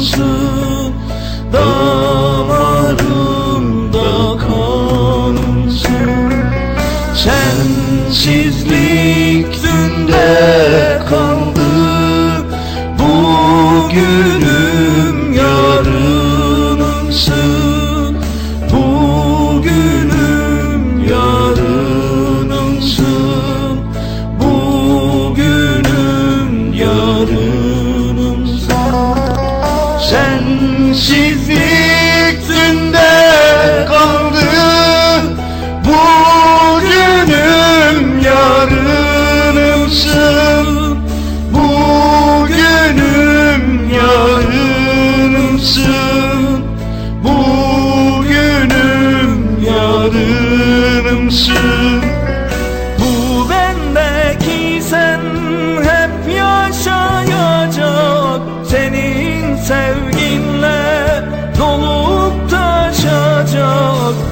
kanımsın Sensizlik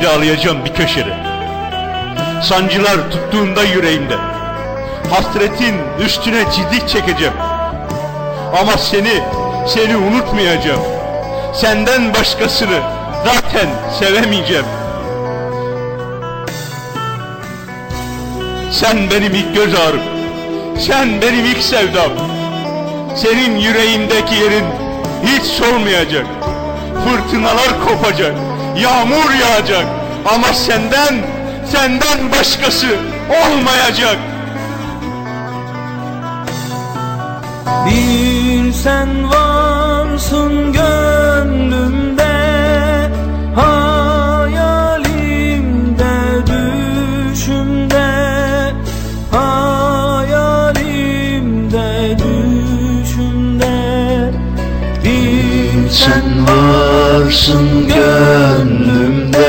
Ağlayacağım bir köşede. Sancılar tuttuğunda yüreğimde. Hasretin üstüne çizik çekeceğim. Ama seni, seni unutmayacağım. Senden başkasını zaten sevemeyeceğim. Sen benim ilk göz ağrım. Sen benim ilk sevdam. Senin yüreğimdeki yerin hiç solmayacak. Fırtınalar kopacak. Yağmur yağacak. Ama senden, senden başkası olmayacak. Bir sen varsın gönlümde Hayalimde düşümde Hayalimde düşümde Bir sen varsın gönlümde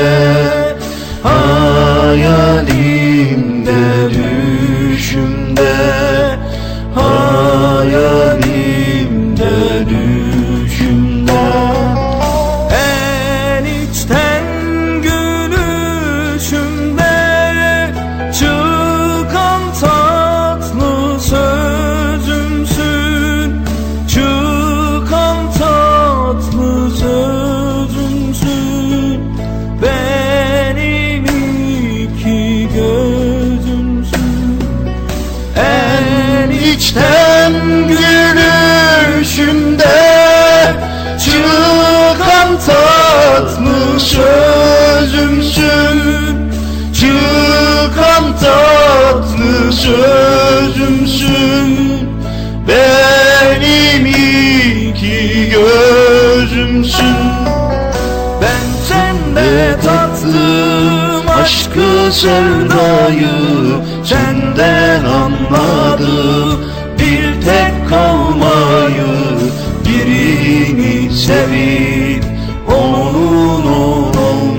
aşkı sevdayı senden anladım Bir tek kalmayı birini sevip onun olmayı.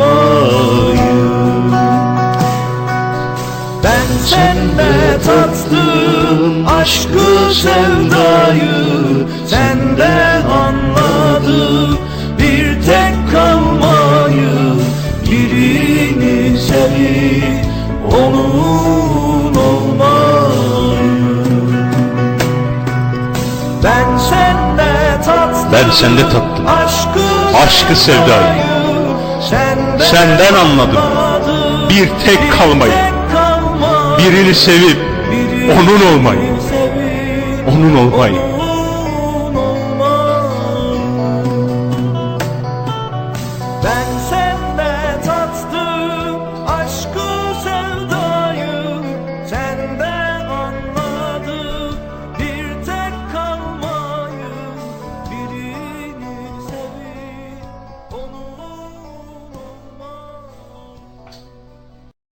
Ben sende tattım aşkı sevdayı senden anladım sende tattım. Aşkı, sevdayı. Senden anladım. Bir tek kalmayı. Birini sevip onun olmayı. Onun olmayı.